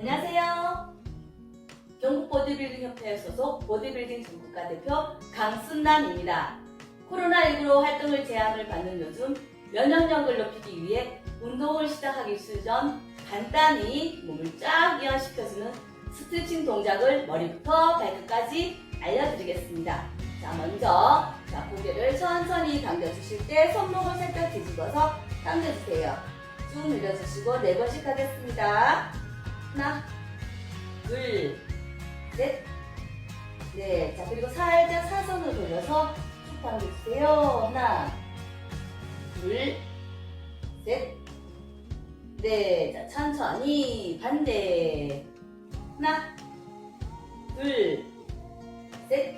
안녕하세요. 경북 보디빌딩 협회 소속 보디빌딩 전국가 대표 강순남입니다. 코로나19로 활동을 제한을 받는 요즘 면역력을 높이기 위해 운동을 시작하기 전 간단히 몸을 쫙 이완시켜주는 스트레칭 동작을 머리부터 발끝까지 알려드리겠습니다. 자, 먼저 자, 고개를 천천히 당겨주실 때 손목을 살짝 뒤집어서 당겨주세요. 쭉 늘려주시고 네 번씩 하겠습니다. 하나, 둘, 셋, 넷. 자, 그리고 살짝 사선으로 돌려서 쭉 당겨주세요. 하나, 둘, 셋, 넷. 자, 천천히 반대. 하나, 둘, 셋,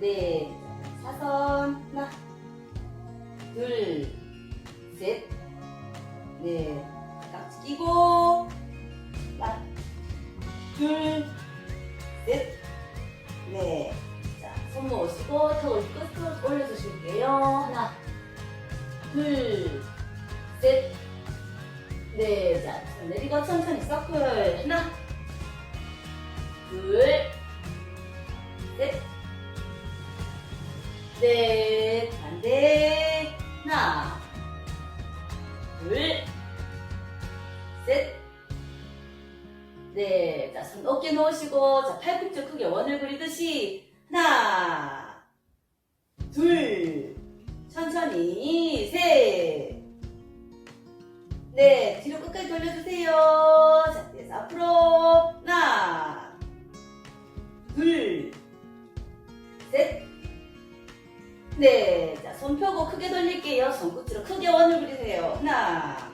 넷. 자, 사선. 하나, 둘, 셋, 넷. 깍지 끼고. 하나, 둘, 셋, 넷. 자, 손 놓으시고 턱을 끝으로 올려주실게요. 하나, 둘, 셋, 넷. 자, 손 내리고 천천히 서클. 하나, 둘, 셋, 넷. 반대. 하나, 둘, 네, 자, 손 어깨 놓으시고, 자, 팔꿈치 크게 원을 그리듯이, 하나, 둘, 천천히, 셋, 네, 뒤로 끝까지 돌려주세요. 자, 뒤에서 앞으로, 하나, 둘, 셋, 네, 자, 손 펴고 크게 돌릴게요. 손끝으로 크게 원을 그리세요. 하나,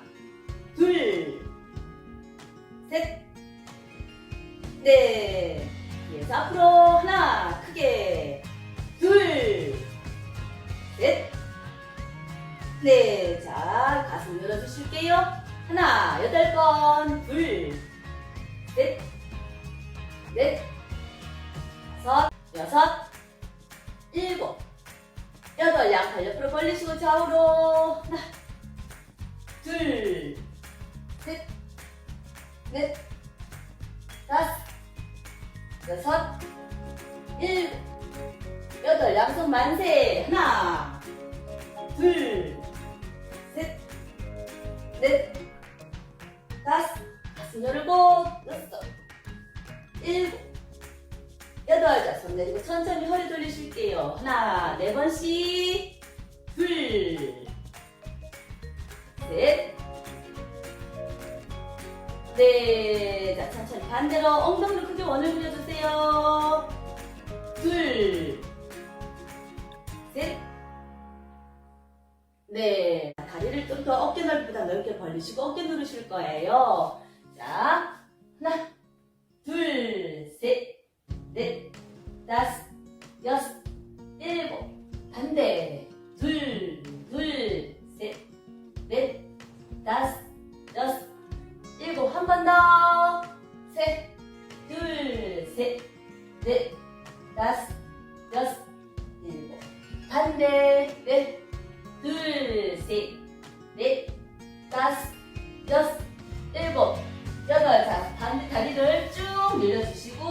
네. 뒤에서 앞으로 하나 크게. 둘, 셋, 네. 자 가슴 열어주실게요. 하나 여덟 번, 둘, 셋, 넷, 다섯, 여섯, 일곱, 여덟. 양팔 옆으로 벌리시고 좌우로 하나, 둘, 셋, 넷. 여섯, 일곱, 여덟, 양손 만세. 하나, 둘, 셋, 넷, 다섯, 가슴 열고, 여섯, 일곱, 여덟, 자, 손 내리고 천천히 허리 돌리실게요. 하나, 네 번씩, 둘, 셋, 네, 자, 천천히 반대로 엉덩이를 크게 원을 그려주세요. 둘, 셋, 네. 다리를 좀 더 어깨 넓이보다 넓게 벌리시고 어깨 누르실 거예요. 자, 하나, 둘, 셋, 넷, 다섯, 여섯, 일곱, 반대. 둘, 둘, 셋, 넷, 다섯, 여섯, 일곱, 한 번 더. 셋, 둘, 셋, 넷, 다섯, 여섯, 일곱. 반대. 넷, 둘, 셋, 넷, 다섯, 여섯, 일곱, 여덟. 자, 반대 다리를 쭉 늘려주시고,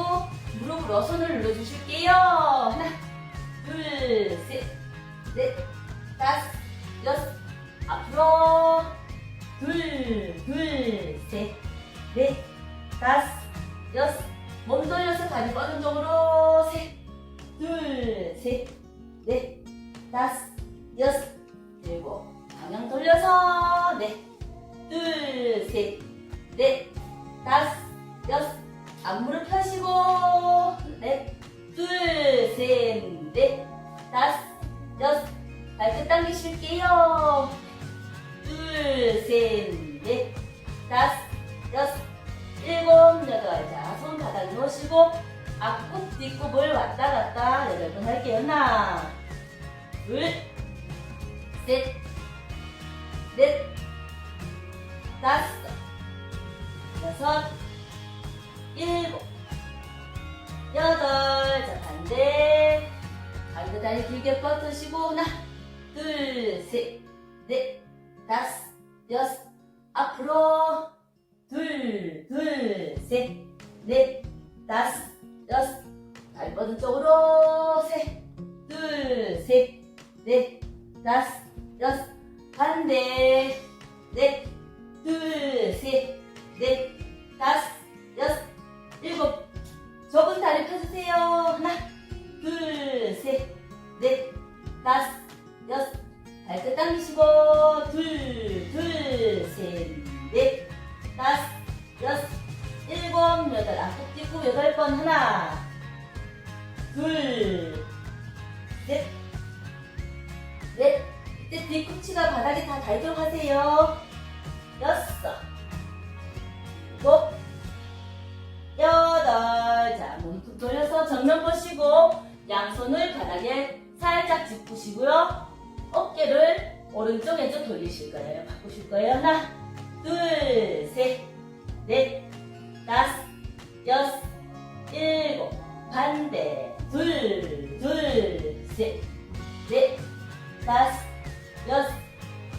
무릎으로 손을 눌러주실게요. 하나, 둘, 셋, 넷, 다섯, 여섯, 앞으로. 둘, 둘, 셋, 넷, 다섯, 여섯. 몸 돌려서 다리 뻗은 쪽으로. 셋, 둘, 셋, 넷, 다섯, 여섯, 일곱. 방향 돌려서. 넷, 둘, 셋, 넷, 다섯, 여섯. 앞무릎 펴시고. 넷, 둘, 셋, 넷, 다섯, 여섯. 발끝 당기실게요. 둘, 셋, 넷, 다섯, 여섯, 일곱, 여덟. 자, 손 바닥에 놓으시고, 앞굽, 뒷굽을 왔다 갔다 여덟 번 할게요. 하나, 둘, 셋, 넷, 다섯, 여섯, 일곱, 여덟. 자, 반대. 반대 다리 길게 뻗으시고, 하나, 둘, 셋, 셋, 넷, 다섯, 여섯, 일곱. 좁은 다리 펴주세요. 하나, 둘, 셋, 넷, 다섯, 여섯. 발끝 당기시고, 둘, 둘, 셋, 넷, 다섯, 여섯, 일곱, 여덟. 앞쪽 뛰고 여덟 번 하나, 둘, 셋, 넷. 이때 뒤꿈치가 바닥에 다 하세요. 여섯, 여덟. 자, 몸툭 돌려서 정면 보시고 양손을 바닥에 살짝 짚으시고요. 어깨를 오른쪽 왼쪽 돌리실 거예요. 바꾸실 거예요. 하나, 둘, 셋, 넷, 다섯, 여섯, 일곱, 반대, 둘, 둘, 셋, 넷, 다섯, 여섯,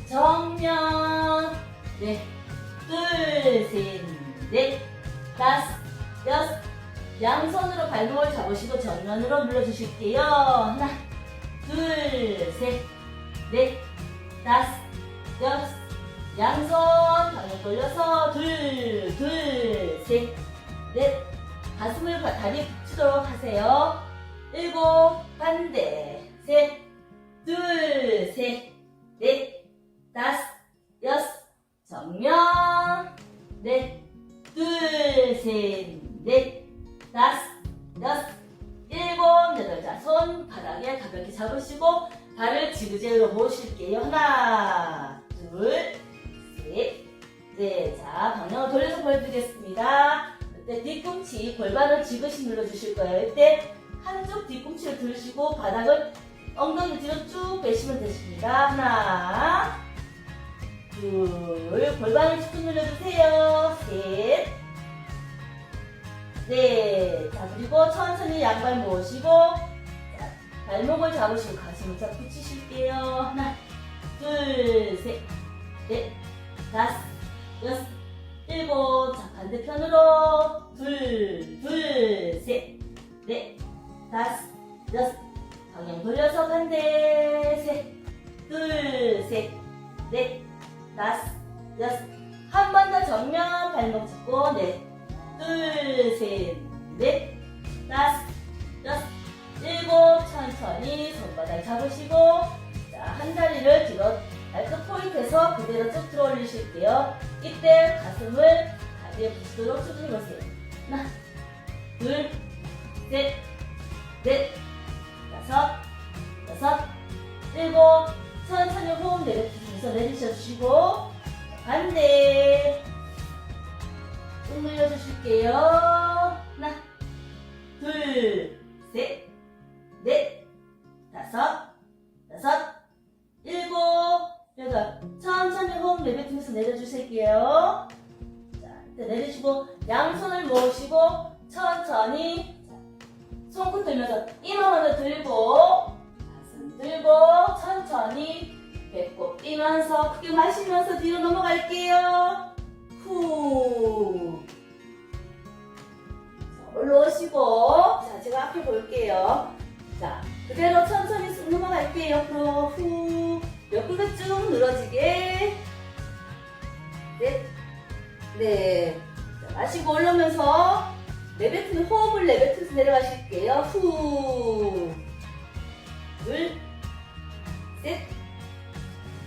정면, 넷, 양손으로 발목을 잡으시고 정면으로 눌러주실게요. 하나, 둘, 셋, 넷, 다섯, 여섯, 양손 방향 돌려서 둘, 둘, 셋, 넷, 가슴을 바- 다리에 붙이도록 하세요. 일곱, 반대, 셋, 둘, 셋, 넷, 다섯, 여섯, 정면, 넷, 둘, 셋, 넷, 다섯, 여섯, 일곱, 여덟. 자, 손 바닥에 가볍게 잡으시고 발을 지그재그로 모으실게요. 하나, 둘, 셋, 넷. 자, 방향을 돌려서 보여드리겠습니다. 이때 뒤꿈치 골반을 지그시 눌러주실 거예요. 이때 한쪽 뒤꿈치를 들으시고 바닥을 엉덩이 뒤로 쭉 빼시면 되십니다. 하나, 둘, 골반을 쭉 눌러주세요. 셋, 넷. 자, 그리고 천천히 양발 모으시고, 자, 발목을 잡으시고 가슴을 쫙 붙이실게요. 하나, 둘, 셋, 넷, 다섯, 여섯, 일곱. 자, 반대편으로. 둘, 둘, 셋, 넷, 다섯, 여섯. 방향 돌려서 반대. 셋, 둘, 셋, 넷, 다섯, 여섯. 한 번 더 정면 발목 잡고, 넷, 둘, 셋, 넷, 다섯, 여섯, 일곱. 천천히 손바닥 잡으시고, 자, 한 다리를 뒤로 발끝 포인트에서 그대로 쭉 들어 올리실게요. 이때 가슴을 다리에 붙이도록 쭉 해보세요. 하나, 둘, 셋, 천천히 호흡 내뱉으면서 내려주실게요. 자, 이때 내리시고, 양손을 모으시고, 천천히, 자, 손끝 들면서 이마만을 들고, 가슴 들고, 천천히, 배꼽 뛰면서, 크게 마시면서 뒤로 넘어갈게요. 후. 자, 올라오시고, 자, 제가 앞에 볼게요. 자, 그대로 천천히 쑥 넘어갈게요. 후. 옆구리가 쭉 늘어지게. 넷. 네. 자, 마시고 올라오면서 내뱉는 호흡을 내뱉으면서 내려가실게요. 후. 둘. 셋.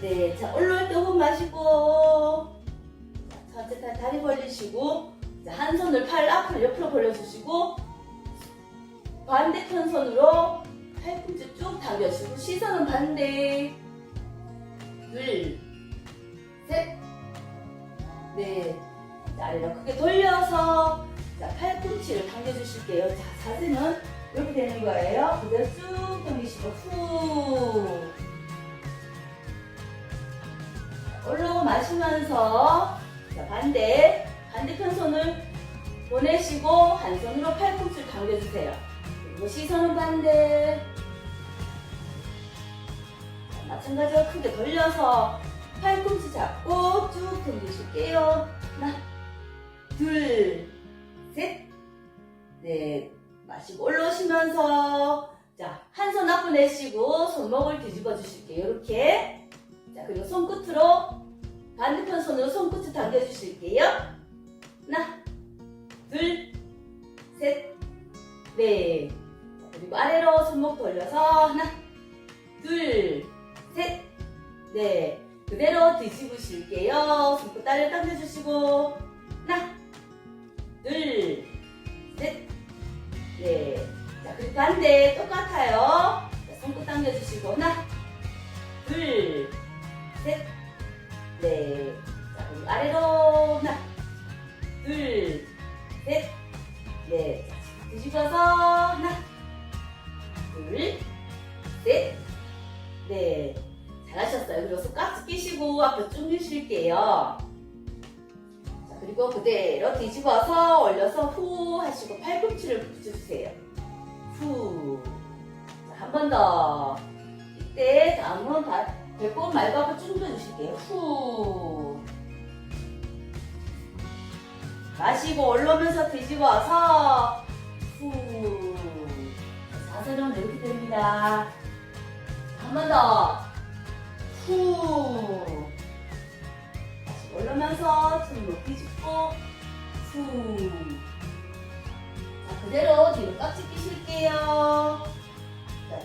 네. 자, 올라올 때 호흡 마시고. 자, 다 다리 벌리시고. 자, 한 손을 팔 앞으로 옆으로 벌려주시고. 반대편 손으로 팔꿈치 쭉 당겨주고 시선은 반대 둘, 셋, 넷 자, 아래로 크게 돌려서 자, 팔꿈치를 당겨주실게요. 자, 자세는 이렇게 되는 거예요. 그대로 쭉 당기시고 후. 자, 올라오고 마시면서 자, 반대 반대편 손을 보내시고 한 손으로 팔꿈치를 당겨주세요. 그리고 시선은 반대. 자, 마찬가지로 크게 돌려서 팔꿈치 잡고 쭉 당기실게요. 하나, 둘, 셋, 넷. 마시고 올라오시면서 자, 한 손 앞으로 내쉬고 손목을 뒤집어 주실게요. 이렇게. 자, 그리고 손끝으로 반대편 손으로 손끝을 당겨 주실게요. 하나, 둘, 셋, 넷. 자, 그리고 아래로 손목 돌려서 하나, 둘, 셋, 넷. 그대로 뒤집으실게요. 손끝 아래로 당겨주시고 하나, 둘, 셋, 넷. 자, 그리고 반대 똑같아요. 자, 손끝 당겨주시고 하나, 둘, 셋, 넷. 자, 그리고 아래로 하나, 둘, 셋, 넷. 자, 뒤집어서 하나, 둘, 셋, 넷. 잘하셨어요. 손 깍지 끼시고 앞으로 쭉 미실게요. 자, 그리고 그대로 뒤집어서 올려서 후 하시고 팔꿈치를 붙여주세요. 후. 자, 한번 더. 이때 다음은 바- 배꼽 말고 앞으로 쭉 밀어주실게요. 후. 마시고 올라오면서 뒤집어서 후. 자, 자세는 이렇게 됩니다. 한 번 더. 후. 다시 올라오면서 등 높이 짚고 후. 자, 그대로 뒤로 깍지 끼실게요. 자,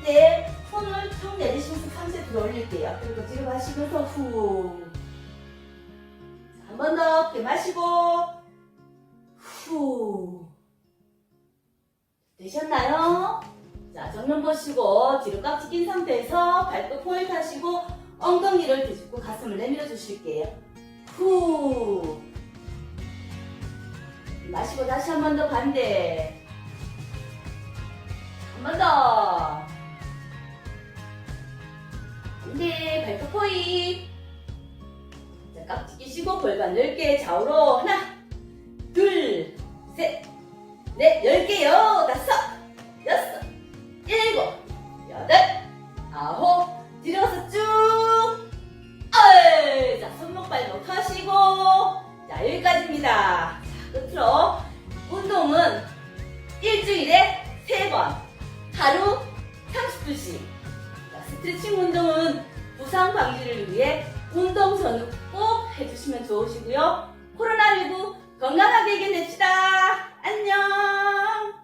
이때 손을 쭉 내리시면서 상세 들어 올릴게요. 그리고 뒤로 마시면서 후. 한 번더 이렇게 마시고 후. 되셨나요? 자, 정면 보시고 뒤로 깍지 낀 상태에서 발끝 포인트 하시고 엉덩이를 뒤집고 가슴을 내밀어 주실게요. 후. 마시고 다시 한 번 더 반대. 한 번 더. 반대 발끝 포인트. 자, 깍지 끼시고 골반 넓게 좌우로 하나, 둘, 셋, 넷, 열 개요. 다섯, 자, 끝으로. 운동은 일주일에 세 번, 하루 30분씩. 자, 스트레칭 운동은 부상 방지를 위해 운동 전후 꼭 해주시면 좋으시고요. 코로나19 건강하게 이겨냅시다. 안녕!